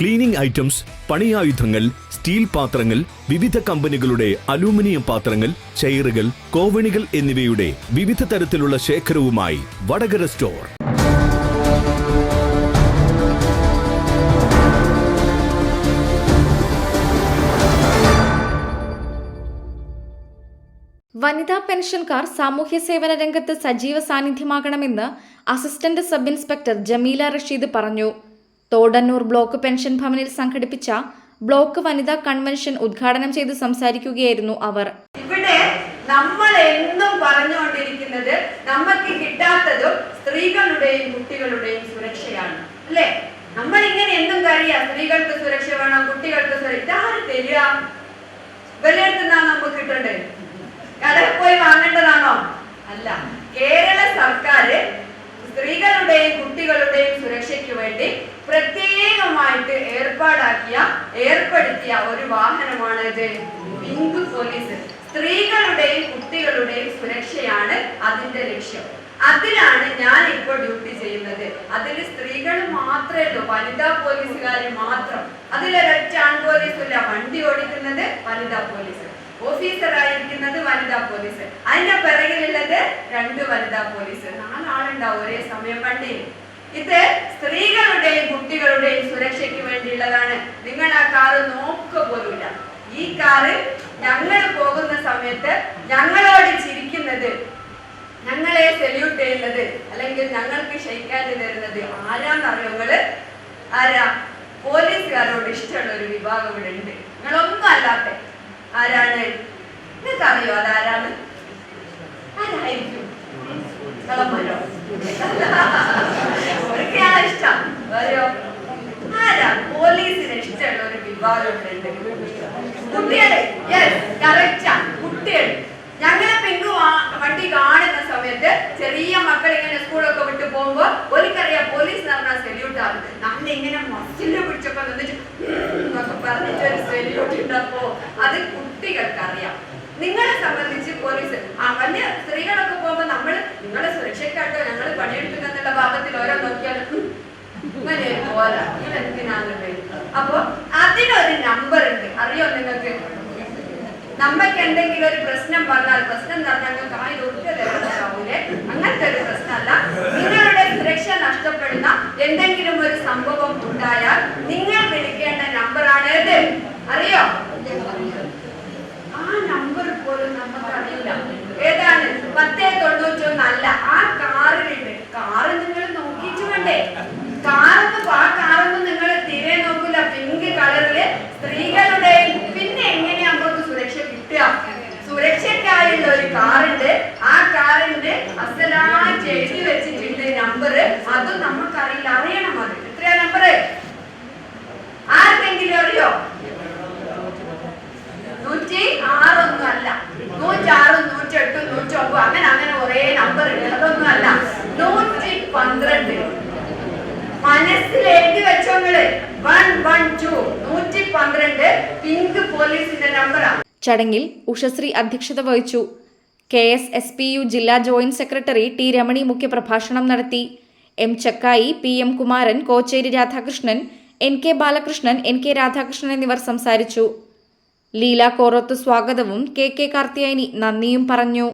Cleaning items പണിയായുധങ്ങൾ steel പാത്രങ്ങൾ വിവിധ കമ്പനികളുടെ അലൂമിനിയം പാത്രങ്ങൾ ചെയറുകൾ കോവണികൾ എന്നിവയുടെ വിവിധ തരത്തിലുള്ള ശേഖരവുമായി വടകര സ്റ്റോർ. വനിതാ പെൻഷൻകാർ സാമൂഹ്യ സേവന രംഗത്ത് സജീവ സാന്നിധ്യമാകണമെന്ന് assistant sub inspector Jameela Rasheed പറഞ്ഞു. തോടന്നൂർ ബ്ലോക്ക് പെൻഷൻ ഭവനിൽ സംഘടിപ്പിച്ച ബ്ലോക്ക് വനിതാ കൺവെൻഷൻ ഉദ്ഘാടനം ചെയ്ത് സംസാരിക്കുകയായിരുന്നു അവർ. ഇവിടെ നമ്മൾ എന്നും പറഞ്ഞുകൊണ്ടിരിക്കുന്നത് നമുക്ക് കിട്ടാത്തതും സ്ത്രീകളുടെയും കുട്ടികളുടെയും സുരക്ഷയാണ് അല്ലേ? നമ്മൾ ഇങ്ങനെ എന്തും കറിയാ. സ്ത്രീകൾക്ക് സുരക്ഷ വേണം കുട്ടികൾക്ക് സുരക്ഷ ആര് തരിക? വിലയിരുത്തുന്ന നമുക്ക് കിട്ടണ്ടേ? കടയിൽ പോയി വാങ്ങേണ്ടതാണോ അല്ല കേരള സർക്കാർ സ്ത്രീകളുടെയും കുട്ടികളുടെയും സുരക്ഷയ്ക്ക് വേണ്ടി പ്രത്യേകമായിട്ട് ഏർപ്പാടാക്കിയ ഏർപ്പെടുത്തിയ ഒരു വാഹനമാണ് ഇത് പിങ്ക് പോലീസ്. സ്ത്രീകളുടെയും കുട്ടികളുടെയും സുരക്ഷയാണ് അതിന്റെ ലക്ഷ്യം. അതിലാണ് ഞാൻ ഇപ്പോൾ ഡ്യൂട്ടി ചെയ്യുന്നത്. അതിൽ സ്ത്രീകൾ മാത്രമേ ഉള്ളൂ. വനിതാ പോലീസുകാർ മാത്രം. അതിലൊരൊറ്റ ആൺ പോലീസ് വണ്ടി ഓടിക്കുന്നത് വനിതാ പോലീസ്. ഓഫീസറായിരിക്കുന്നത് വനിതാ പോലീസ്. അതിന്റെ പിറകിലുള്ളത് രണ്ട് വനിതാ പോലീസ്. നാലാളുണ്ടാവും ഒരേ സമയം വണ്ടിയിൽ. ഇത് സ്ത്രീകളുടെയും കുട്ടികളുടെയും സുരക്ഷയ്ക്ക് വേണ്ടിയുള്ളതാണ്. നിങ്ങൾ ആ കാറ് നോക്കുക പോലുമില്ല ഈ കാറ് ഞങ്ങൾ പോകുന്ന സമയത്ത് ഞങ്ങളോട് ചിരിക്കുന്നത് ഞങ്ങളെ സെല്യൂട്ട് ചെയ്യുന്നത് അല്ലെങ്കിൽ ഞങ്ങൾക്ക് ക്ഷയിക്കാൻ തരുന്നത് ആരാന്നറിയങ്ങൾ ആരാ? പോലീസുകാരോട് ഇഷ്ടമുള്ള ഒരു വിഭാഗം ഇവിടെ ഉണ്ട്. നിങ്ങളൊന്നും അല്ലാത്ത ആരാണ്? നിങ്ങൾക്കറിയോ അതാരാണ്? ആരായിരിക്കും ഒരിക്കലാണ് ഇഷ്ടം വേറെയോ ആരാ പോലീസിന് ഇഷ്ടമുള്ള ഒരു വിഭാഗം ഇവിടെ ഉണ്ട് കുട്ടികൾ യെസ് കറക്റ്റാ കുട്ടികൾ ഞങ്ങളെ പെങ്കു വണ്ടി കാണുന്ന സമയത്ത് ചെറിയ മക്കൾ ഇങ്ങനെ സ്കൂളൊക്കെ വിട്ട് പോകുമ്പോ ഒരിക്കറിയാം പോലീസ് നടന്ന സെല്യൂട്ട് ആവും. നമ്മൾ ഇങ്ങനെ മസിൽ പിടിച്ചപ്പോ നിന്നിട്ട് എന്നൊക്കെ പറഞ്ഞിട്ട് ഒരു സെല്യൂട്ട് ഉണ്ടപ്പോ അത് കുട്ടികൾക്കറിയാം. നിങ്ങളെ സംബന്ധിച്ച് പോലീസ് ആ വലിയ സ്ത്രീകളൊക്കെ പോകുമ്പോ നമ്മൾ നിങ്ങളെ സുരക്ഷയ്ക്കാട്ടോ ഞങ്ങൾ പണിയെടുക്കുന്നുള്ള ഭാഗത്തിൽ ഓരോ നോക്കിയാലും ഇങ്ങനെ പോരാ നിങ്ങൾ എന്തിനാന്നുണ്ട് അപ്പൊ അതിനൊരു നമ്പർ അറിയോ നിങ്ങൾക്ക് നമ്മക്ക് എന്തെങ്കിലും ഒരു പ്രശ്നം വന്നാൽ പ്രശ്നം എന്ന് പറഞ്ഞാൽ ഞങ്ങൾക്ക് ആയിരം ഉറുപ്പില്ലേ അങ്ങനത്തെ ഒരു പ്രശ്നമല്ല നിങ്ങളുടെ സുരക്ഷ നഷ്ടപ്പെടുന്ന എന്തെങ്കിലും ഒരു സംഭവം ഉണ്ടായാൽ നിങ്ങൾ വിളിക്കേണ്ട നമ്പറാണ് ഏത് അറിയോ ആ നമ്പർ പോലും നമുക്ക് അറിയില്ല ഏതാണ് പത്തേ തൊണ്ണൂറ്റൊന്ന് അല്ല ആ കാറിലുണ്ട് കാറ് നിങ്ങൾ നോക്കിയിട്ട് വേണ്ടേ കാറൊന്നും ആ കാറൊന്നും നിങ്ങൾ തീരെ നോക്കില്ല പിങ്ക് കളറിൽ സ്ത്രീകളുടെ പിന്നെ എങ്ങനെയാ നമുക്ക് സുരക്ഷ കിട്ടുക സുരക്ഷയ്ക്കായുള്ള ഒരു കാറുണ്ട് ആ കാറിന്റെ എഴുതി വെച്ചിട്ടുണ്ട് നമ്പർ അതും നമുക്കറിയില്ല. അറിയണം അത്. എത്രയാ നമ്പർ ആർക്കെങ്കിലും അറിയോ? നൂറ്റി ആറൊന്നും അല്ല. നൂറ്റാറും നൂറ്റെട്ടും നൂറ്റൊമ്പത് അങ്ങനെ അങ്ങനെ കുറെ നമ്പർ ഉണ്ട്. അതൊന്നും അല്ല. നൂറ്റി പന്ത്രണ്ട്. മനസ്സിൽ എഴുതി വെച്ചോങ്ങൾ വൺ വൺ ടു നൂറ്റി പന്ത്രണ്ട്. പിങ്ക് പോലീസിന്റെ നമ്പറാണ് ചടങ്ങിൽ ഉഷശ്രീ അധ്യക്ഷത വഹിച്ചു. K S S P U ജില്ലാ ജോയിന്റ് സെക്രട്ടറി ടി രമണി മുഖ്യപ്രഭാഷണം നടത്തി. M Chakkayi P M Kumaran Kocheri Radhakrishnan N K Balakrishnan N K Radhakrishnan എന്നിവർ സംസാരിച്ചു. ലീല കോറോത്ത് സ്വാഗതവും കെ കെ കാർത്തിയായനി നന്ദിയും പറഞ്ഞു.